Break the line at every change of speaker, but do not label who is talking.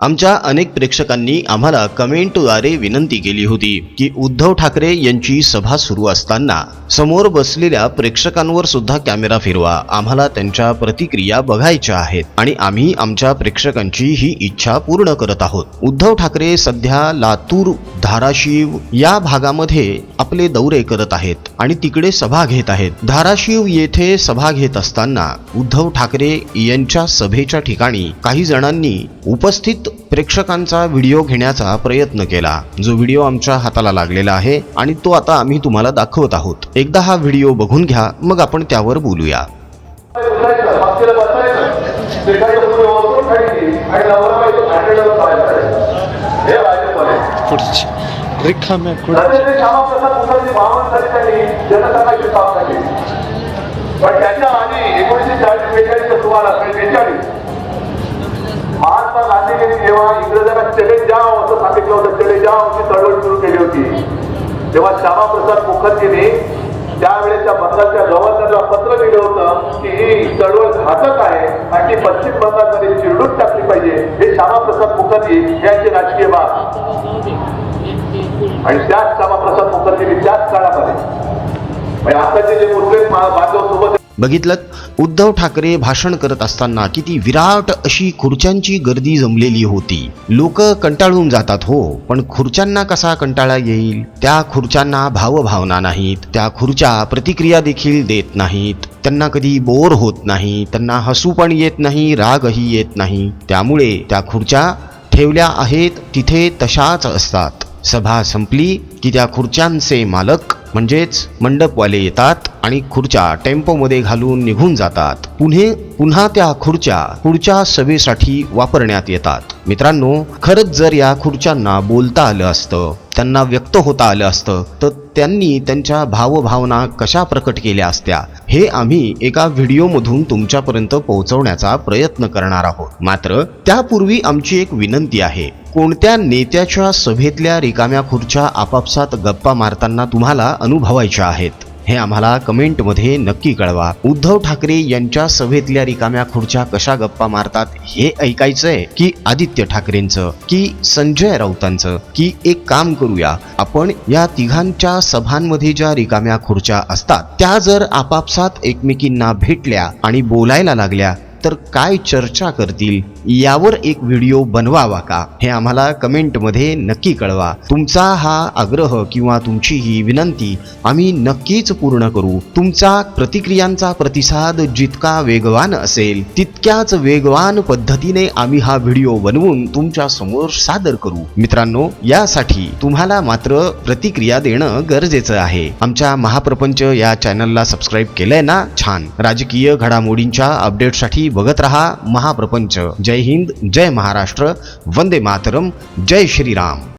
आमच्या अनेक प्रेक्षकांनी आम्हाला कमेंटद्वारे विनंती केली होती की उद्धव ठाकरे यांची सभा सुरू असताना समोर बसलेल्या प्रेक्षकांवर सुद्धा कॅमेरा फिरवा. आम्हाला त्यांच्या प्रतिक्रिया बघायच्या आहेत आणि आम्ही आमच्या प्रेक्षकांची ही इच्छा पूर्ण करत आहोत. उद्धव ठाकरे सध्या लातूर धाराशिव या भागामध्ये आपले दौरे करत आहेत आणि तिकडे सभा घेत आहेत. धाराशिव येथे सभा घेत असताना उद्धव ठाकरे यांच्या सभेच्या ठिकाणी काही जणांनी उपस्थित प्रेक्षकांचा व्हिडिओ घेण्याचा प्रयत्न केला. जो व्हिडिओ आमच्या हाताला लागलेला आहे आणि तो आता आम्ही तुम्हाला दाखवत आहोत. एकदा हा व्हिडिओ बघून घ्या मग आपण त्यावर बोलूया.
रिकाम्या.
पण त्याच्या आधी एकोणीसशे चाळीस सुमारास म्हणजे बेचाळीस होती. तेव्हा श्यामाप्रसाद मुखर्जीने त्यावेळेच्या बंगालच्या गव्हर्नरला पत्र दिलं होतं की ही चळवळ घातक आहे आणि ती पश्चिम बंगालमध्ये चिरडून टाकली पाहिजे हे श्यामाप्रसाद मुखर्जी यांचे राजकीय बाब आणि त्याच श्यामाप्रसाद मुखर्जीने त्याच काळामध्ये म्हणजे आताचे जे मुस्लिम बांधव सोबत
बघितलं? उद्धव ठाकरे भाषण करत असताना किती विराट अशी खुर्च्यांची गर्दी जमलेली होती. लोक कंटाळून जातात हो पण खुर्च्यांना कसा कंटाळा येईल? त्या खुर्च्यांना भावभावना नाहीत त्या खुर्च्या प्रतिक्रिया देखील देत नाहीत. त्यांना कधी बोर होत नाही त्यांना हसू पण येत नाही रागही येत नाही. त्यामुळे त्या खुर्च्या ठेवल्या आहेत तिथे तशाच असतात. सभा संपली की त्या खुर्च्यांचे मालक म्हणजेच मंडपवाले येतात आणि खुर्च्या टेम्पोमध्ये घालून निघून जातात. पुढे पुन्हा त्या खुर्च्या पुढच्या सभेसाठी वापरण्यात येतात. मित्रांनो खरंच जर या खुर्च्यांना बोलता आलं असतं त्यांना व्यक्त होता आलं असतं तर त्यांनी त्यांच्या भावभावना कशा प्रकट केल्या असत्या हे आम्ही एका व्हिडिओमधून तुमच्यापर्यंत पोहोचवण्याचा प्रयत्न करणार आहोत. मात्र त्यापूर्वी आमची एक विनंती आहे. कोणत्या नेत्याच्या सभेतल्या रिकाम्या खुर्च्या आपापसात गप्पा मारताना तुम्हाला अनुभवायच्या आहेत? हे आम्हाला कमेंटमध्ये नक्की कळवा. उद्धव ठाकरे यांच्या सभेतल्या रिकाम्या खुर्च्या कशा गप्पा मारतात हे ऐकायचंय की आदित्य ठाकरेंचं की संजय राऊतांचं? की एक काम करूया आपण या तिघांच्या सभांमध्ये ज्या रिकाम्या खुर्च्या असतात त्या जर आपापसात एकमेकींना भेटल्या आणि बोलायला लागल्या तर काय चर्चा करतील यावर एक व्हिडिओ बनवावा का हे आम्हाला कमेंटमध्ये नक्की कळवा. तुमचा हा आग्रह किंवा तुमची ही विनंती आम्ही नक्कीच पूर्ण करू. तुमचा प्रतिक्रियांचा प्रतिसाद जितका वेगवान असेल तितक्याच वेगवान पद्धतीने आम्ही हा व्हिडिओ बनवून तुमच्यासमोर सादर करू. मित्रांनो यासाठी तुम्हाला मात्र प्रतिक्रिया देणं गरजेचं आहे. आमच्या महाप्रपंच या चॅनलला सबस्क्राईब केलंय ना? छान. राजकीय घडामोडींच्या अपडेटसाठी बघत रहा महाप्रपंच। जय हिंद जय महाराष्ट्र वंदे मातरम जय श्रीराम।